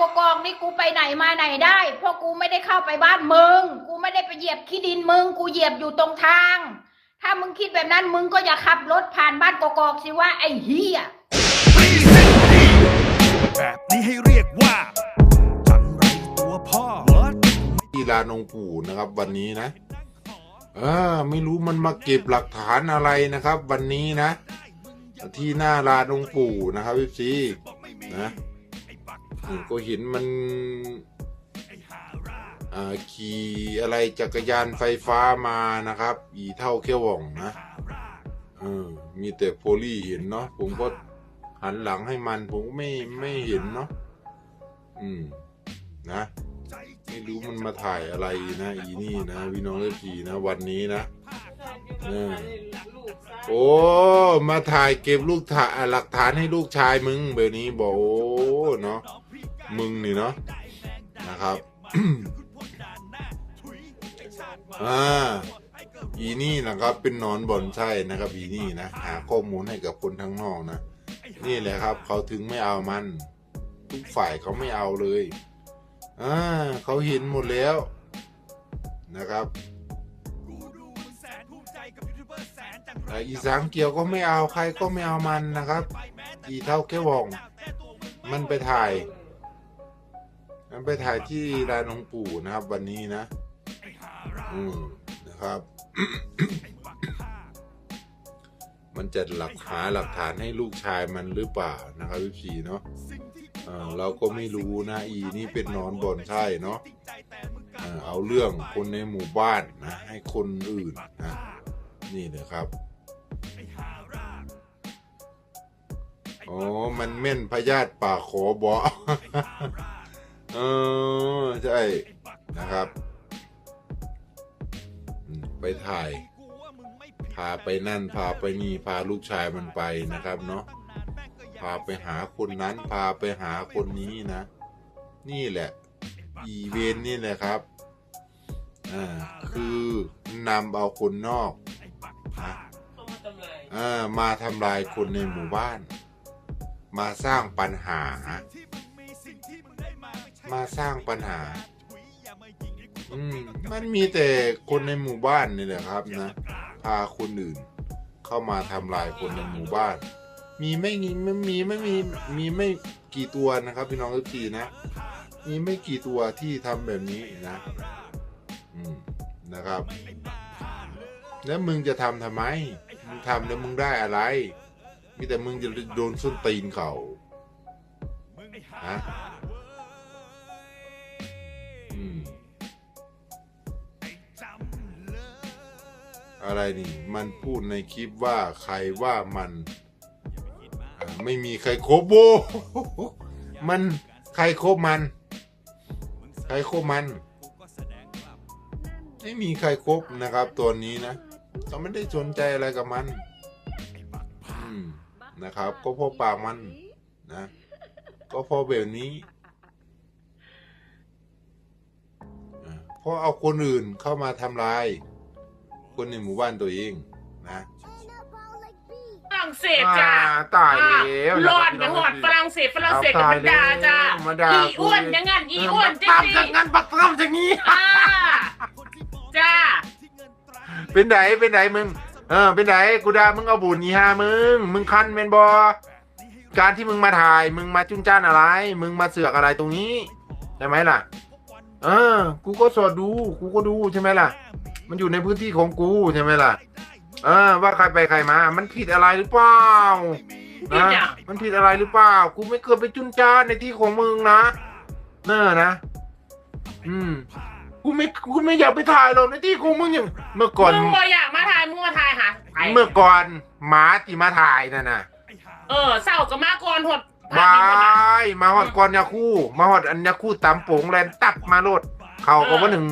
กกอกนี่กูไปไหนมาไหนได้ เพราะกูไม่ได้เข้าไปบ้านมึง กูไม่ได้ไปเหยียบขี้ดินมึง กูเหยียบอยู่ตรงทาง ถ้ามึงคิดแบบนั้นมึงก็อย่าขับรถผ่านบ้านกกอกสิว่าไอ้เฮียแบบนี้ให้เรียกว่าจันไรตัวพ่อ What? ที่ลานองค์ปู่นะครับ วันนี้นะเออไม่รู้มันมาเก็บหลักฐานอะไรนะครับ วันนี้นะ ที่หน้าลานองค์ปู่นะครับพี่ซีนะ อืมก็เห็นมันอ่าขี่อะไรจักรยานไฟฟ้ามานะครับ อีเท่าแค่ว่องนะเออมีแต่โพลี่เห็นเนาะผมก็หันหลังให้มันผมก็ไม่ไม่เห็นเนาะอืมนะไม่รู้มันมาถ่ายอะไรนะอีนี่นะพี่น้องเอฟซีนะ วันนี้นะเออโอ้ มาถ่ายเก็บลูกถ่ายหลักฐานให้ลูกชายมึงแบบนี้บอกโอ้ เนาะมึงนี่เนาะนะครับอ่าอีนี่นะครับเป็นนอนบ่อนไส้นะครับอีนี่นะหาข้อมูลให้กับคนทั้งนอกนะนี่แหละครับ เขาถึงไม่เอามัน ทุกฝ่ายเขาไม่เอาเลยอ่าเขาเห็นหมดแล้วนะครับแต่อีสามเกียวก็ไม่เอาใครก็ไม่เอามันนะครับ อีเท่าแค่วอง มันไปถ่าย มันไปถ่ายที่ร้านหลวงปู่นะครับ วันนี้นะ อืมนะครับ มันจะหลักหาหลักฐานให้ลูกชายมันหรือเปล่านะครับพี่พีเนาะเราก็ไม่รู้นะ อีนี่เป็นนอนบอนใช่เนาะเอ่อเอาเรื่องคนในหมู่บ้านนะ ให้คนอื่นนะนี่เลยครับ อ๋อมันเม่นพยาธิป่าขอบอเออใช่นะครับ ไปถ่าย พาไปนั่น พาไปนี่ พาลูกชายมันไปนะครับเนาะพาไปหาคนนั้น พาไปหาคนนี้นะ นี่แหละ อีเวนต์นี่แหละครับอ่าคือนำเอาคนนอกนะอ่ามาทำลายคนในหมู่บ้าน มาสร้างปัญหา มาสร้างปัญหาอืมมันมีแต่คนในหมู่บ้านนี่แหละครับนะ พาคนอื่น เข้ามาทำลายคนในหมู่บ้าน มีไม่มีไม่มีไม่มีมีไม่กี่ตัวนะครับ พี่น้องทุกทีนะ มีไม่กี่ตัวที่ทำแบบนี้นะ อืมนะครับ แล้วมึงจะทำทำไม มึงทำแล้วมึงได้อะไร มีแต่มึงจะโดนส้นตีนเขาฮะอืมอะไรนี่ มันพูดในคลิปว่าใครว่ามันไม่มีใครครบโบ มันใครครบมัน ใครครบมัน ไม่มีใครครบนะครับตัวนี้นะเราไม่ได้สนใจอะไรกับมัน อืม นะครับ ก็เพราะปากมันนะ ก็เพราะแบบนี้อ่าเพราะเอาคนอื่นเข้ามาทำลาย คนในหมู่บ้านตัวเองนะฝรั่งเศสจ้าตายแล้วหลอดไปหอดฝรั่งเศสฝรั่งเศสกับมันดาจ้ามาด่าอีอ้วนยังงั้นอีอ้วนจริตามงจากนั้นปักตามจากนี้ๆอ่าจ้าเป็นไหนเป็นไหนมึง เออเป็นไหนกูดามึงเอาบุญนี่ฮะมึง มึงคันเป็นบอการที่มึงมาถ่าย มึงมาจุนจ้านอะไร มึงมาเสือกอะไรตรงนี้ใช่ไหมล่ะ เออ กูก็สอดดู กูก็ดูใช่ไหมล่ะ มันอยู่ในพื้นที่ของกูใช่ไหมล่ะ เออ ว่าใครไปใครมา มันผิดอะไรหรือเปล่านะอะมันผิดอะไรหรือเปล่า กูไม่เคยไปจุนจ้านในที่ของมึงนะ เนอะนะ อืม กูไม่กูไม่อยากไปถ่ายหรอกในที่ของมึงอย่างเมื่อก่อน มึงบ่อยากมาถ่ายมึงมาถ่ายหาไปเมื่อก่อนหมาที่มาถ่ายนั่นน่ะเออเศร้ากับมาก่อนหดบายมาหอดก่อนยาคู่ มาหอดอันยาคู่ตำโป่งแลนตับมาโลด เขาก็ว่าหนึ่ง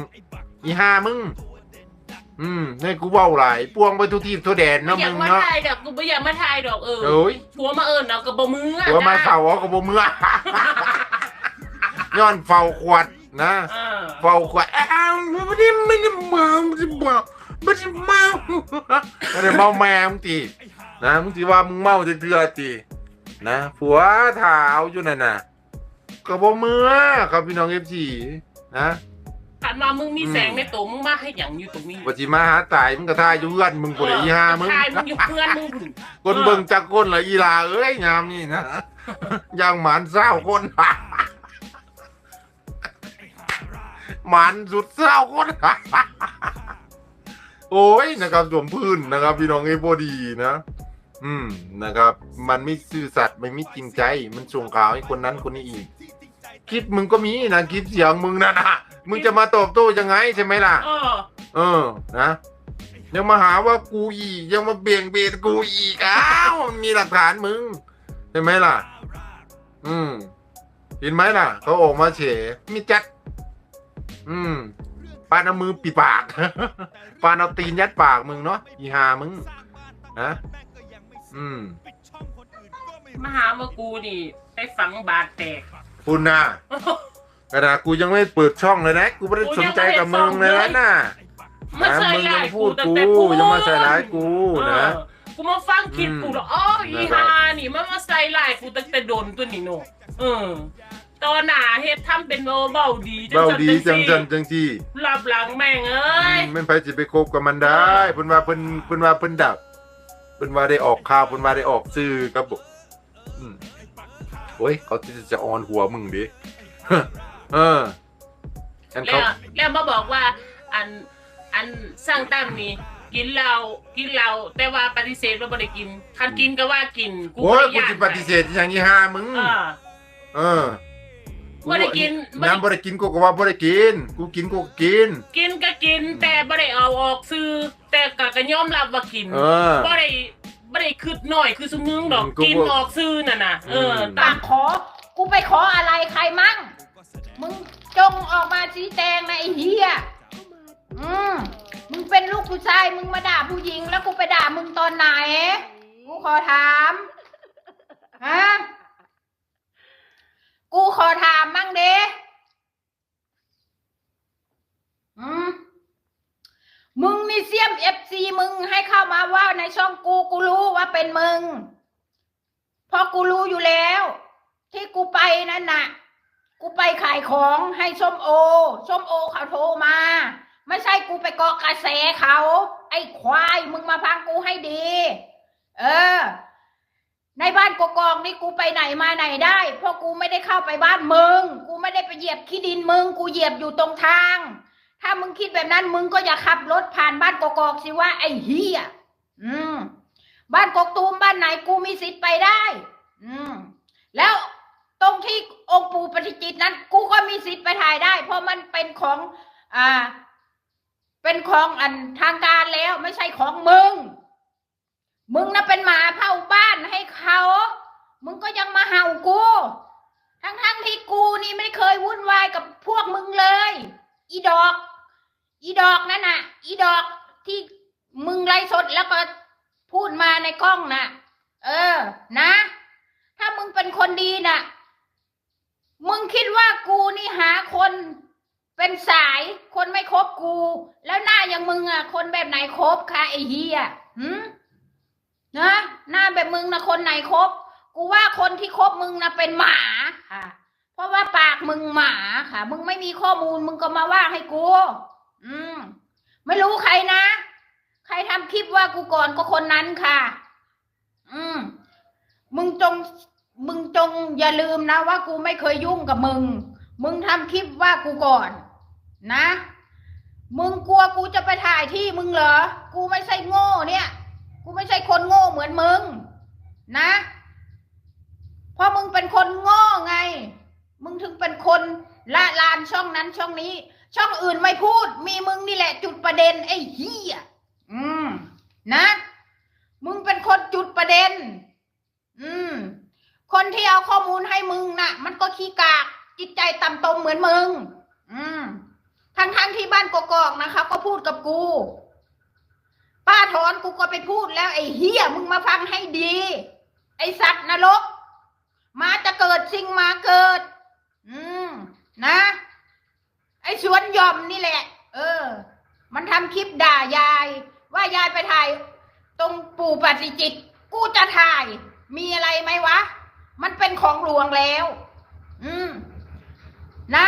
อีห้ามึง อืมนี่กูเว้าหลายปวงไปทุกที่ทั่วแดนไม่เนาะอยามึกงมาเนาะถ่ายดอกกูไม่อยากมาถ่ายดอกเออโอ้ยผัวมาเอิญเอากับบ่มือหัวมาเข่าเอากับบ่มือย้อนเฝ้าขวด นะเออเฝ้าขวดอ้าวไม่ได้ไม่ได้เมาไม่ได้เมาไม่ได้เมาไม่ได้เมาแม่มึงตีนะมึงตีว่ามึงเมาเถื่อๆตีนะผัวถ่าเอาอยู่นั่นน่ะกระบอกมือครับพี่น้องเอฟซีนะขันมามึงมีอืมแสงในตัวมึงมาให้อย่างอยู่ตรงนี้ปฏิมาหาตายมึงกระทายอยู่เงื่อนมึงกูเลยอีหามึงทายมึงอยู่เพื่อนมึงพุ่นคนเบิ่งจักคนละอีลาเอ้ยงามนี่นะย่างหมันเศร้าคน หมันสุดเศร้าคน โอ้ยนะครับสวมพื้นนะครับ พี่น้องเอฟดีนะ อืมนะครับ มันไม่ซื่อสัตย์ไม่มีจริงใจ มันส่งข่าวให้คนนั้นคนนี้อีก คลิปมึงก็มีนะคลิปเสียงมึงนะนะมึงจะมาตอบโต้ยังไงใช่ไหมล่ะ เออ เออนะยังมาหาว่ากูอีกยังมาเบี่ยงเบนกูอีกอ้าวมันมีหลักฐานมึงใช่ไหมล่ะ อืมเห็นไหมล่ะเขาออกมาเฉมีจัด อืมปานเอามือปิดปากปานเอาตีนยัดปากมึงเนาะอีหามึงนะอืมมาหาว่ากูนี่ไปฝังบาดแตกคุณน่ะขนาดกูยังไม่เปิดช่องเลยนะ กูไม่ได้สนใจกับมึงเลยนะน่ะมันนะใส่มึงร้ายัยงพูกูดตั้งกูแต่พูดยังมาใส่ร้ายกูนะเออกูมาฟังคลิปอืมกูแล้วอ๋ออีนะครับฮานี่มันมาใส่ร้ายกูตั้งแต่โดนตัวนี่โนเออ ตอนหน้าเฮ็ดทำเป็นโอเบาดีเบาดีจังจังสิจังที่รับหลังแม่งเอ้ยมันไปสิไปคบกับมันได้เพิ่นว่าเพิ่นเพิ่นว่าเพิ่นดับเพิ่นว่าได้ออกข่าวเพิ่นว่าได้ออกสื่อครับผมอืมโอ้ยเขาจะจะออนหัวมึงดิเออฉันแล้เขาวแล้วมาบอกว่า อันอันสร้างตั้งนี่กินเหล้ากินเหล้าแต่ว่าปฏิเสธว่าบ่ได้กินคันกินก็ว่ากินโอ้ยบ่กูได้สิปฏิเสธอย่างนี้ห้ามึง เออ เออ บ่ได้กินบ่ได้ น้ำบ่ได้กินกูก็ว่าบ่ได้กิน กูกินกูก็กิน กินก็กินแต่บ่ได้เอาออกซื้อแต่ก็ก็ยอมรับว่ากินเออ บ่ได้บ่ได้คืดหน่อยคือสมึงดอกอืมกูกินออกซื้อน่ะน่ะเอออืม ตาปามกขอ กูไปขออะไรใครมั่ง มึงจงออกมาชี้แจงนะไอ้เฮียอืมมึงเป็นลูกผู้ชาย มึงมาด่าผู้หญิง แล้วกูไปด่ามึงตอนไหน กูขอถาม ฮะ กูขอถามมั่งเด้อืมมึงนี่เสียมเอฟซีมึงให้เข้ามาว่าในช่องกูกูรู้ว่าเป็นมึง เพราะกูรู้อยู่แล้ว ที่กูไปนั่นน่ะ กูไปขายของให้ส้มโอ ส้มโอเขาโทรมา ไม่ใช่กูไปเกาะกระแสเขา ไอ้ควายมึงมาฟังกูให้ดี เออ ในบ้านกกอกนี่กูไปไหนมาไหนได้เพราะกูไม่ได้เข้าไปบ้านมึง กูไม่ได้ไปเหยียบขี้ดินมึง กูเหยียบอยู่ตรงทาง ถ้ามึงคิดแบบนั้นมึงก็อย่าขับรถผ่านบ้านกกอกสิว่าไอ้เฮียอืม บ้านกกตูมบ้านไหนกูมีสิทธิ์ไปได้ อืม แล้วตรงที่องค์ปู่ปฏิจิตนั้น กูก็มีสิทธิ์ไปถ่ายได้ เพราะมันเป็นของอ่า เป็นของอันทางการแล้วไม่ใช่ของมึง มึงน่ะเป็นหมาเผาบ้านให้เขา มึงก็ยังมาเห่ากู ทั้งๆที่กูนี่ไม่เคยวุ่นวายกับพวกมึงเลย อีดอก อีดอกนั่นน่ะ อีดอกที่มึงไลฟ์สดแล้วก็พูดมาในกล้องน่ะ เออ นะ ถ้ามึงเป็นคนดีน่ะ มึงคิดว่ากูนี่หาคนเป็นสายคนไม่คบกู แล้วหน้าอย่างมึงอะ คนแบบไหนคบคะไอ้เฮียหืม นะหน้าแบบมึงนะคนไหนคบ กูว่าคนที่คบมึงนะเป็นหมาค่ะ เพราะว่าปากมึงหมาค่ะ มึงไม่มีข้อมูลมึงก็มาว่าให้กู อืม ไม่รู้ใครนะ ใครทำคลิปว่ากูก่อนก็คนนั้นค่ะ อืม มึงจง มึงจงอย่าลืมนะว่ากูไม่เคยยุ่งกับมึง มึงทำคลิปว่ากูก่อน นะ มึงกลัวกูจะไปถ่ายที่มึงเหรอ กูไม่ใช่โง่เนี่ย กูไม่ใช่คนโง่เหมือนมึง นะเพราะมึงเป็นคนโง่ไง มึงถึงเป็นคนละลานช่องนั้นช่องนี้ ช่องอื่นไม่พูด มีมึงนี่แหละ จุดประเด็นไอ้เหี้ยอืม นะ มึงเป็นคนจุดประเด็น อืม คนที่เอาข้อมูลให้มึงน่ะ มันก็ขี้กากจิตใจต่ำตมเหมือนมึง อืมทั้งทั้งที่บ้านกอกๆนะคะ ก็พูดกับกูาถอนกูก็ไปพูดแล้วไอ้เฮียมึงมาฟังให้ดี ไอ้สัตว์นรก มาจะเกิดสิ่งมาเกิด อืมนะ ไอ้สวนยอมนี่แหละ เออ มันทำคลิปด่ายาย ว่ายายไปถ่าย ตรงปู่ปฏิจิต กูจะถ่าย มีอะไรไหมวะ มันเป็นของหลวงแล้ว อืม นะ